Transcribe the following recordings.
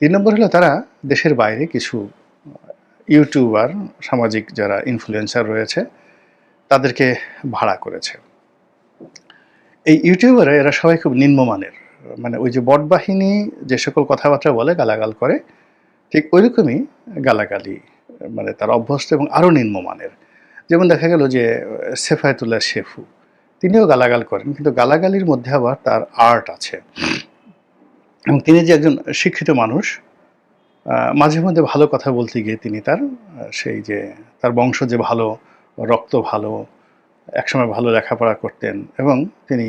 তিন নম্বর হলো তারা দেশের বাইরে কিছু ইউটিউবার সামাজিক যারা ইনফ্লুয়েন্সার রয়েছে, তাদেরকে ভাড়া করেছে। এই ইউটিউবারে এরা সবাই খুব নিম্নমানের। মানে ওই যে বট বাহিনী যে সকল কথাবার্তা বলে, গালাগাল করে, ঠিক ওইরকমই গালাগালি মানে তার অভ্যস্ত এবং আরও নিম্নমানের। যেমন দেখা গেল যে, সেফায়তুল্লাহ শেফু, তিনিও গালাগাল করেন, কিন্তু গালাগালির মধ্যে আবার তার আর্ট আছে। এবং তিনি যে একজন শিক্ষিত মানুষ মাঝে মধ্যে ভালো কথা বলতে গিয়ে তিনি তার সেই যে তার বংশ যে ভালো, রক্ত ভালো, একসময় ভালো লেখাপড়া করতেন এবং তিনি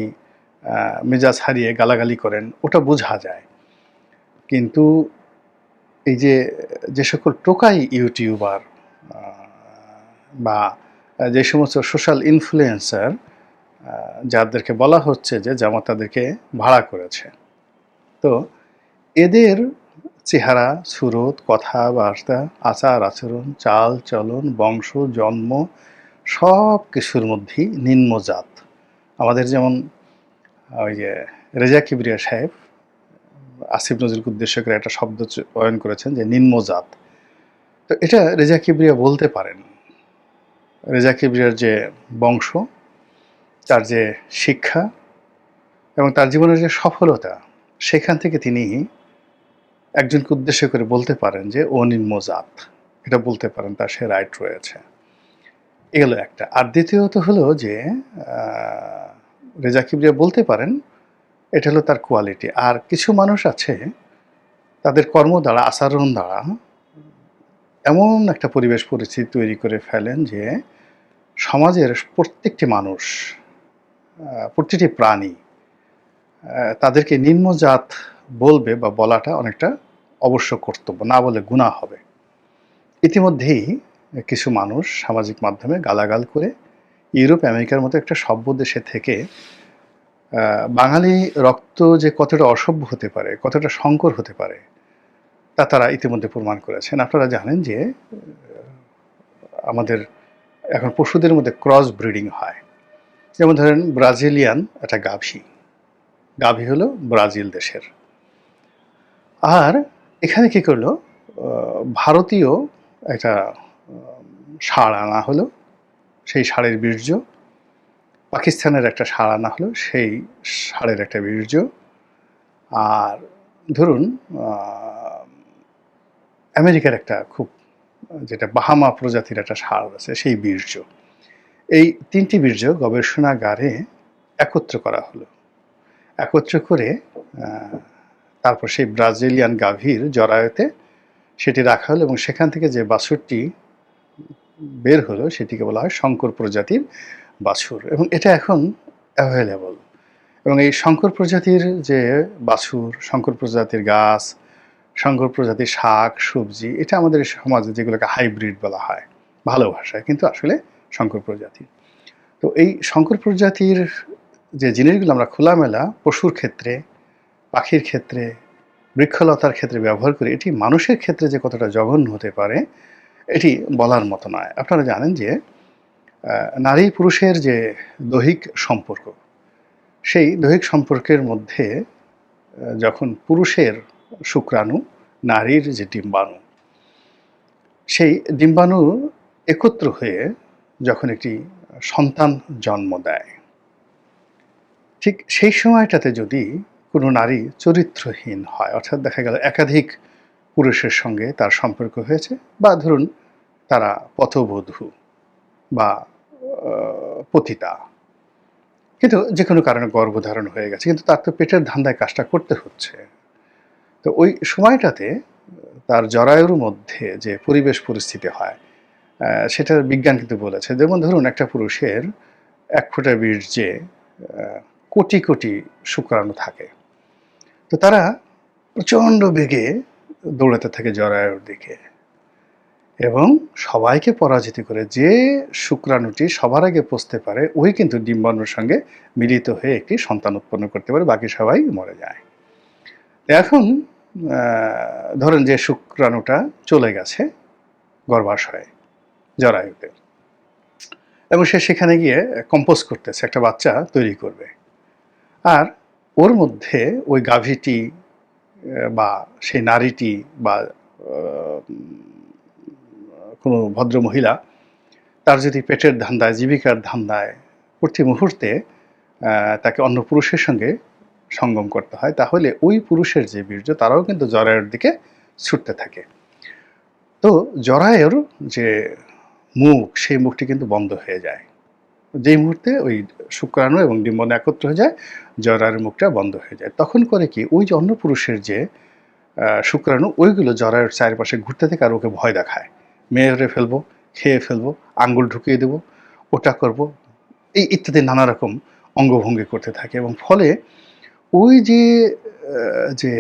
মেজাজ হারিয়ে গালাগালি করেন, ওটা বোঝা যায়। কিন্তু এই যে যে সকল টোকাই ইউটিউবার বা যে সমস্ত সোশ্যাল ইনফ্লুয়েন্সার যাদেরকে বলা হচ্ছে যে জামাত তাদেরকে ভাড়া করেছে। তো এদের চেহারা, সুরত, কথাবার্তা, আচার আচরণ, চাল চলন, বংশ, জন্ম, সব কিছুর মধ্যেই নিম্নজাত আমাদের যেমন ওই যে রেজা কিবরিয়া সাহেব, আসিফ নজরুলকে উদ্দেশ্য করে একটা শব্দ চয়ন করেছেন যে নিম্নজাত তো এটা রেজা কিবরিয়া বলতে পারেন। রেজা কিবরিয়ার যে বংশ, তার যে শিক্ষা এবং তার জীবনের যে সফলতা সেখান থেকে তিনি একজনকে উদ্দেশ্য করে বলতে পারেন যে ও নিম্নজাত এটা বলতে পারেন, তার সে রাইট রয়েছে। এগুলো একটা। আর দ্বিতীয়ত হলো যে রেজা কিবরিয়া বলতে পারেন, এটা হলো তার কোয়ালিটি আর কিছু মানুষ আছে, তাদের কর্ম দ্বারা, আচরণ দ্বারা এমন একটা পরিবেশ পরিস্থিতি তৈরি করে ফেলেন যে, সমাজের প্রত্যেকটি মানুষ প্রতিটি প্রাণী তাদেরকে নিম্নজাত বলবে বা বলাটা অনেকটা অবশ্য কর্তব্য, না বলে গুণা হবে। ইতিমধ্যেই কিছু মানুষ সামাজিক মাধ্যমে গালাগাল করে ইউরোপ, আমেরিকার মতো একটা সভ্য দেশে থেকে বাঙালি রক্ত যে কতটা অসভ্য হতে পারে, কতটা সংকর হতে পারে, তা তারা ইতিমধ্যে প্রমাণ করেছেন। আপনারা জানেন যে আমাদের এখন পশুদের মধ্যে ক্রস ব্রিডিং হয়। যেমন ধরেন ব্রাজিলিয়ান একটা গাভী। গাভী হলো ব্রাজিল দেশের। আর এখানে কি করল? ভারতীয় একটা ষাঁড় আনা হলো, সেই ষাঁড়ের বীর্য। পাকিস্তানের একটা ষাঁড় আনা হলো, সেই ষাঁড়ের একটা বীর্য। আর ধরুন আমেরিকার একটা খুব, যেটা বাহামা প্রজাতির একটা ষাঁড় আছে, সেই বীর্য। এই তিনটি বীর্য গবেষণাগারে একত্র করা হলো। একত্র করে তারপর সেই ব্রাজিলিয়ান গাভীর জরায়ুতে সেটি রাখা হলো এবং সেখান থেকে যে বাছুরটি বের হলো সেটিকে বলা হয় শঙ্কর প্রজাতির বাছুর এবং এটা এখন অ্যাভেলেবল এবং এই শঙ্কর প্রজাতির যে বাছুর, শঙ্কর প্রজাতির গাছ, শঙ্কর প্রজাতির শাক, সবজি, এটা আমাদের সমাজে যেগুলোকে হাইব্রিড বলা হয়, ভালো ভাষায়, কিন্তু আসলে শঙ্কর প্রজাতি তো এই শঙ্কর প্রজাতির যে জিনিসগুলো আমরা খোলামেলা, পশুর ক্ষেত্রে, পাখির ক্ষেত্রে, বৃক্ষলতার ক্ষেত্রে ব্যবহার করি, এটি মানুষের ক্ষেত্রে যে কতটা জঘন্য হতে পারে, এটি বলার মতো নয়। আপনারা জানেন যে নারী পুরুষের যে দৈহিক সম্পর্ক, সেই দৈহিক সম্পর্কের মধ্যে যখন পুরুষের শুক্রাণু, নারীর যে ডিম্বাণু, সেই ডিম্বাণু একত্র হয়ে যখন একটি সন্তান জন্ম দেয় ঠিক সেই সময়টাতে যদি কোনো নারী চরিত্রহীন হয়, অর্থাৎ দেখা গেল একাধিক পুরুষের সঙ্গে তার সম্পর্ক হয়েছে বা ধরুন তারা পথবধূ বা পতিতা, কিন্তু যে কোনো কারণে গর্ভধারণ হয়ে গেছে, কিন্তু তার তো পেটের ধান্দায় কাজটা করতে হচ্ছে। তো ওই সময়টাতে তার জরায়ুর মধ্যে যে পরিবেশ পরিস্থিতি হয় সেটার বিজ্ঞান কিন্তু বলেছে। যেমন ধরুন একটা পুরুষের এক ফোঁটা বীর্যে কোটি কোটি শুক্রাণু থাকে। তো তারা প্রচণ্ড বেগে দৌড়াতে থাকে জরায়ুর দিকে এবং সবাইকে পরাজিত করে যে শুক্রাণুটি সবার আগে পৌঁছতে পারে, ওই কিন্তু ডিম্বাণুর সঙ্গে মিলিত হয়ে একটি সন্তান উৎপন্ন করতে পারে, বাকি সবাই মরে যায়। এখন ধরেন যে শুক্রাণুটা চলে গেছে গর্ভাশয়ে জরায়ুতে এবং সে সেখানে গিয়ে কম্পোজ করতেছে, একটা বাচ্চা তৈরি করবে। আর ওর মধ্যে ওই গাভীটি বা সেই নারীটি বা কোনো ভদ্র মহিলা, তার যদি পেটের ধান্দায়, জীবিকার ধান্দায় প্রতি মুহূর্তে তাকে অন্য পুরুষের সঙ্গে সঙ্গম করতে হয়, তাহলে ওই পুরুষের যে বীর্য, তারাও কিন্তু জরায়ুর দিকে ছুটতে থাকে। তো জরায়ুর যে মুখ, সেই মুখটি কিন্তু বন্ধ হয়ে যায়। যেই মুহূর্তে ওই শুক্রাণু এবং ডিম্বন একত্র হয়ে যায় জরায়ুর মুখটা বন্ধ হয়ে যায়। তখন করে কি, ওই যে অন্য পুরুষের যে শুক্রাণু, ওইগুলো জরায়ুর চারপাশে ঘুরতে থাকে আর ওকে ভয় দেখায়। মেরে ফেলব, খেয়ে ফেলব, আঙ্গুল ঢুকিয়ে দেবো, ওটা করব, এই ইত্যাদি নানা রকম অঙ্গভঙ্গি করতে থাকে এবং ফলে ওই যে যে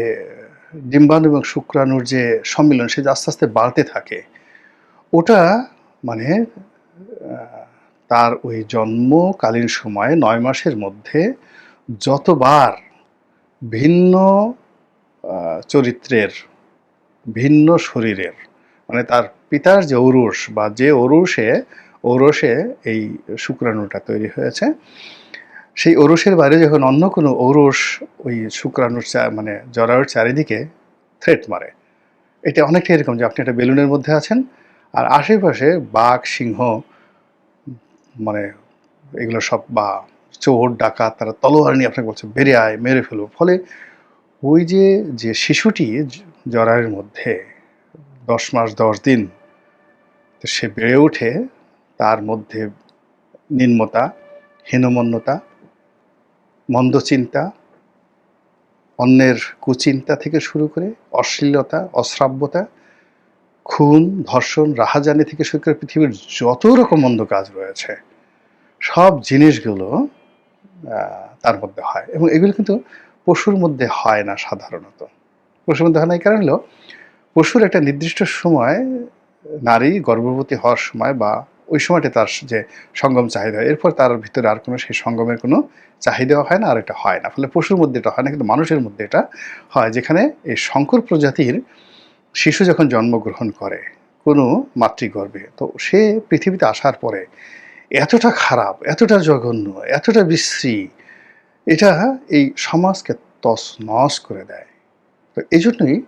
ডিম্বাণু এবং শুক্রাণুর যে সম্মিলন, সে যে আস্তে আস্তে বাড়তে থাকে, ওটা মানে তার ওই জন্মকালীন সময়ে নয় মাসের মধ্যে যতবার ভিন্ন চরিত্রের, ভিন্ন শরীরের মানে তার পিতার যে ঔরস বা যে ঔরসে ঔরসে এই শুক্রাণুটা তৈরি হয়েছে, সেই ঔরসের বাইরে যখন অন্য কোনো ঔরস ওই শুক্রাণুর মানে জরায়ুর চারিদিকে থ্রেট মারে, এটা অনেকটা এরকম যে আপনি একটা বেলুনের মধ্যে আছেন, আর আশেপাশে বাঘ, সিংহ মানে এগুলো সব বা চোর, ডাকাত, তারা তলোয়ার নিয়ে আপনাকে বলছে বেরিয়ে আয়, মেরে ফেলব ফলে ওই যে যে শিশুটি জরায়ের মধ্যে দশ মাস, দশ দিন, তো সে বেড়ে ওঠে, তার মধ্যে নিম্নতা, হীনমন্যতা, মন্দ চিন্তা, অন্যের কুচিন্তা থেকে শুরু করে অশ্লীলতা, অশ্রাব্যতা, খুন, ধর্ষণ, রাহাজানি থেকে শুরু করে পৃথিবীর যত রকম মন্দ কাজ রয়েছে সব জিনিসগুলো তার মধ্যে হয়। এবং এগুলো কিন্তু পশুর মধ্যে হয় না সাধারণত। পশুর মধ্যে হয় না, এই কারণ হলো পশুর একটা নির্দিষ্ট সময় নারী গর্ভবতী হওয়ার সময় বা ওই সময়টা তার যে সঙ্গম চাহিদা, এরপর তার ভিতরে আর কোনো সেই সঙ্গমের কোনো চাহিদাও হয় না, আর এটা হয় না। ফলে পশুর মধ্যে এটা হয় না, কিন্তু মানুষের মধ্যে এটা হয়। যেখানে এই শঙ্কর প্রজাতির শিশু যখন জন্মগ্রহণ করে কোনো মাতৃগর্ভে, তো সে পৃথিবীতে আসার পরে এতটা খারাপ, এতটা জঘন্য, এতটা বিশ্রী, এটা এই সমাজকে তস নস করে দেয়। তো এই জন্যই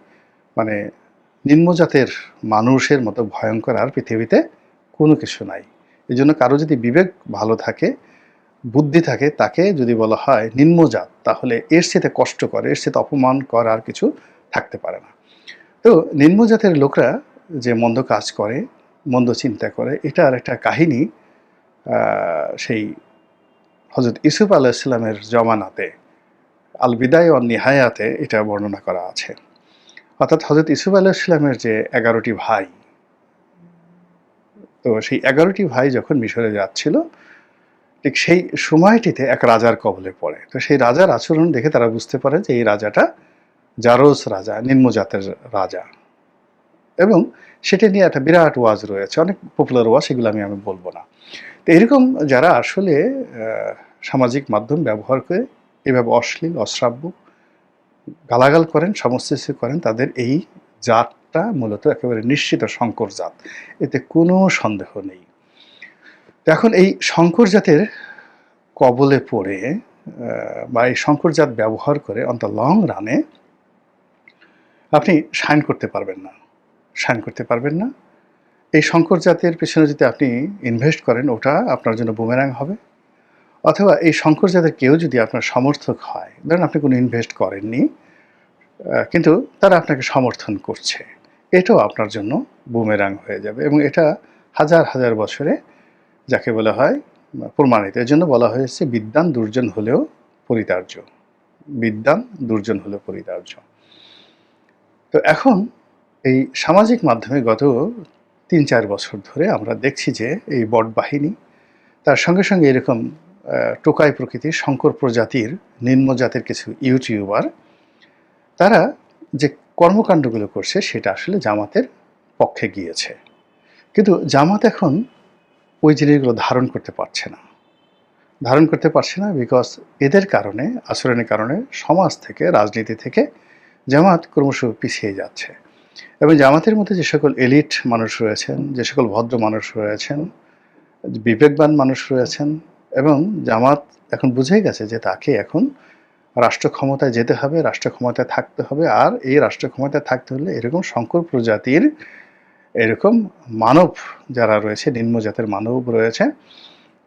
মানে নিম্নজাতের মানুষের মতো ভয়ঙ্কর আর পৃথিবীতে কোনো কিছু নাই। এই জন্য কারও যদি বিবেক ভালো থাকে, বুদ্ধি থাকে, তাকে যদি বলা হয় নিম্নজাত, তাহলে এর সাথে কষ্ট করে, এর সাথে অপমান কর আর কিছু থাকতে পারে না। তো নিম্নজাতের লোকরা যে মন্দ কাজ করে, মন্দ চিন্তা করে, এটার একটা কাহিনী সেই হজরত ইসুফ আলাহ ইসলামের জমানাতে আল বিদায় ও নিহায়াতে এটা বর্ণনা করা আছে। অর্থাৎ হজরত ইসুফ আলাহ ইসলামের যে এগারোটি ভাই, তো সেই এগারোটি ভাই যখন মিশরে যাচ্ছিল, ঠিক সেই সময়টিতে এক রাজার কবলে পড়ে। তো সেই রাজার আচরণ দেখে তারা বুঝতে পারে যে এই রাজাটা জারোস রাজা, নিম্নজাতের রাজা। এবং সেটা নিয়ে একটা বিরাট ওয়াজ রয়েছে, অনেক পপুলার ওয়াজ সেগুলো আমি আমি বলব না। তো এরকম যারা আসলে সামাজিক মাধ্যম ব্যবহার করে এভাবে অশ্লীল, অশ্রাব্য গালাগাল করেন সমস্ত কিছু করেন, তাদের এই জাতটা মূলত একেবারে নিশ্চিত শঙ্কর জাত। এতে কোনো সন্দেহ নেই। এখন এই শঙ্কর জাতের কবলে পড়ে বা এই শঙ্কর জাত ব্যবহার করে অন্ত লং রানে আপনি সাইন করতে পারবেন না। শাইন করতে পারবেন না। এই শঙ্কর জাতের পেছনে যদি আপনি ইনভেস্ট করেন, ওটা আপনার জন্য বুমেরাং হবে। অথবা এই শঙ্কর জাতের কেউ যদি আপনার সমর্থক হয়, ধরেন আপনি কোনো ইনভেস্ট করেননি কিন্তু তারা আপনাকে সমর্থন করছে, এটাও আপনার জন্য বুমেরাং হয়ে যাবে এবং এটা হাজার হাজার বছরে যাকে বলা হয়, প্রমাণিত। এর জন্য বলা হয়েছে, বিদ্যান দুর্জন হলেও পরিতার্য। বিদ্যান দুর্জন হলেও পরিতার্য। তো এখন এই সামাজিক মাধ্যমে গত তিন চার বছর ধরে আমরা দেখছি যে এই বট বাহিনী, তার সঙ্গে সঙ্গে এরকম টোকাই প্রকৃতির শঙ্কর প্রজাতির নিম্ন জাতের কিছু ইউটিউবার, তারা যে কর্মকাণ্ডগুলো করছে সেটা আসলে জামাতের পক্ষে গিয়েছে। কিন্তু জামাত এখন ওই জিনিসগুলো ধারণ করতে পারছে না। ধারণ করতে পারছে না বিকজ এদের কারণে, আচরণের কারণে সমাজ থেকে, রাজনীতি থেকে জামাত ক্রমশ পিছিয়ে যাচ্ছে। এবং জামাতের মধ্যে যে সকল এলিট মানুষ রয়েছেন, যে সকল ভদ্র মানুষ রয়েছেন, বিবেকবান মানুষ রয়েছেন, এবং জামাত এখন বুঝে গেছে যে তাকে এখন রাষ্ট্র ক্ষমতায় যেতে হবে, রাষ্ট্র ক্ষমতায় থাকতে হবে, আর এই রাষ্ট্র ক্ষমতায় থাকতে হলে এরকম শঙ্কর প্রজাতির এরকম মানব যারা রয়েছে, নিম্ন জাতের মানব রয়েছে,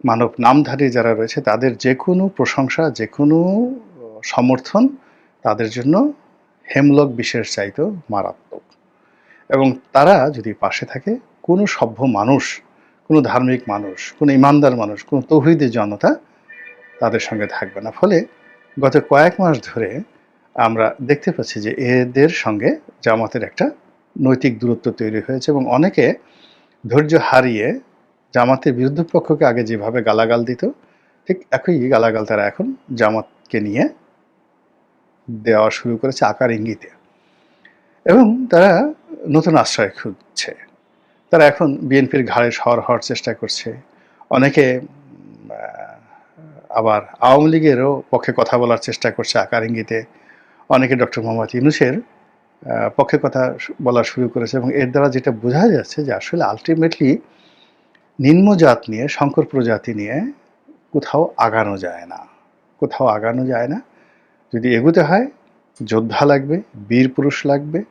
মানব নামধারী যারা রয়েছে, তাদের যে কোনো প্রশংসা, যে কোনো সমর্থন তাদের জন্য হেমলক বিশেষ চাইতেও মারাত্মক। এবং তারা যদি পাশে থাকে, কোনো সভ্য মানুষ, কোনো ধার্মিক মানুষ, কোনো ইমানদার মানুষ, কোনো তৌহিদের জনতা তাদের সঙ্গে থাকবে না। ফলে গত কয়েক মাস ধরে আমরা দেখতে পাচ্ছি যে এদের সঙ্গে জামাতের একটা নৈতিক দূরত্ব তৈরি হয়েছে এবং অনেকে ধৈর্য হারিয়ে জামাতের বিরুদ্ধ পক্ষকে আগে যেভাবে গালাগাল দিত, ঠিক একই গালাগাল তারা এখন জামাতকে নিয়ে দেওয়া শুরু করেছে আকার ইঙ্গিতে। এবং তারা নতুন আশ্রয় খুঁজছে। তারা এখন বিএনপির ঘাড়ে সর হওয়ার চেষ্টা করছে। অনেকে আবার আওয়ামী লীগেরও পক্ষে কথা বলার চেষ্টা করছে আকার ইঙ্গিতে। অনেকে ডক্টর মোহাম্মদ ইউনুসের পক্ষে কথা বলা শুরু করেছে এবং এর দ্বারা যেটা বোঝা যাচ্ছে যে আসলে আলটিমেটলি নিম্নজাত নিয়ে শঙ্কর প্রজাতি নিয়ে কোথাও আগানো যায় না। কোথাও আগানো যায় না। যদি এগুতে হয়, যোদ্ধা লাগবে, বীর পুরুষ লাগবে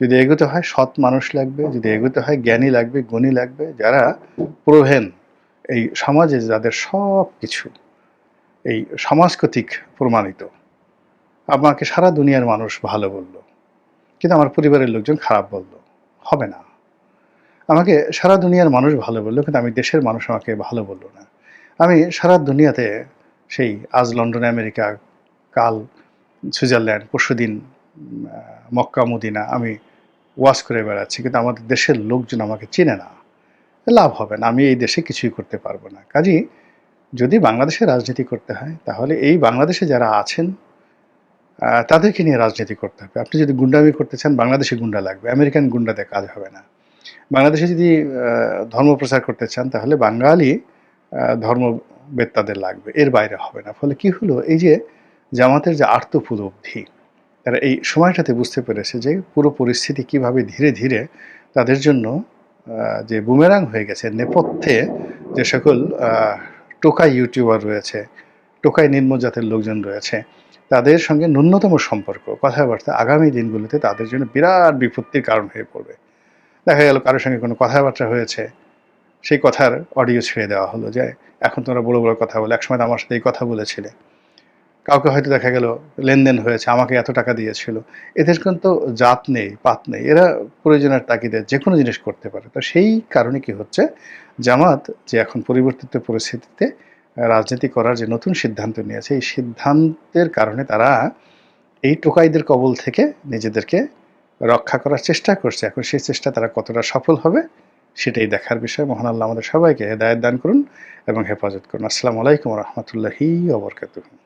যদি এগোতে হয় সৎ মানুষ লাগবে, যদি এগোতে হয় জ্ঞানী লাগবে, গুণী লাগবে, যারা প্রভেন এই সমাজে যাদের সব কিছু এই সমাজকতিক প্রমাণিত। আমাকে সারা দুনিয়ার মানুষ ভালো বলল, কিন্তু আমার পরিবারের লোকজন খারাপ বলল, হবে না। আমাকে সারা দুনিয়ার মানুষ ভালো বলল, কিন্তু আমি দেশের মানুষ আমাকে ভালো বলল না। আমি সারা দুনিয়াতে সেই আজ লন্ডন আমেরিকা, কাল সুইজারল্যান্ড, পরশুদিন মক্কা, মদিনা আমি ওয়াশ করে বেড়াচ্ছি, কিন্তু আমাদের দেশের লোকজন আমাকে চেনে না। লাভ হবে না, আমি এই দেশে কিছুই করতে পারব না। কাজেই যদি বাংলাদেশে রাজনীতি করতে হয়, তাহলে এই বাংলাদেশে যারা আছেন তাদেরকে নিয়ে রাজনীতি করতে হবে। আপনি যদি গুন্ডামি করতে চান, বাংলাদেশে গুন্ডা লাগবে, আমেরিকান গুন্ডাতে কাজ হবে না। বাংলাদেশে যদি ধর্ম প্রচার করতে চান, তাহলে বাঙালি ধর্মবেত্তাদের লাগবে, এর বাইরে হবে না। ফলে কি হলো, এই যে জামাতের যে আর্তপুলব্ধি তারা এই সময়টাতে বুঝতে পেরেছে যে পুরো পরিস্থিতি কীভাবে ধীরে ধীরে তাদের জন্য যে বুমেরাং হয়ে গেছে, নেপথ্যে যে সকল টোকাই ইউটিউবার রয়েছে, টোকাই নিম্ন জাতের লোকজন রয়েছে, তাদের সঙ্গে ন্যূনতম সম্পর্ক, কথাবার্তা আগামী দিনগুলোতে তাদের জন্য বিরাট বিপত্তির কারণ হয়ে পড়বে। দেখা গেল কারোর সঙ্গে কোনো কথাবার্তা হয়েছে, সেই কথার অডিও ছেড়ে দেওয়া হলো যে, এখন তোমরা বড় বড় কথা বলে, একসময় আমার সাথে এই কথা বলেছিলে। কাউকে হয়তো দেখা গেল লেনদেন হয়েছে, আমাকে এত টাকা দিয়েছিল। এদের কিন্তু জাত নেই, পাত নেই। এরা প্রয়োজনের তাগিদে যে কোনো জিনিস করতে পারে। তো সেই কারণে কি হচ্ছে, জামাত যে এখন পরিবর্তিত পরিস্থিতিতে রাজনীতি করার যে নতুন সিদ্ধান্ত নিয়েছে, এই সিদ্ধান্তের কারণে তারা এই টোকাইদের কবল থেকে নিজেদেরকে রক্ষা করার চেষ্টা করছে। এখন সেই চেষ্টা তারা কতটা সফল হবে, সেটাই দেখার বিষয়। মহান আল্লাহ আমাদের সবাইকে হেদায়ত দান করুন এবং হেফাজত করুন। আসসালামু আলাইকুম রহমতুল্লাহি ওবরকাতুহ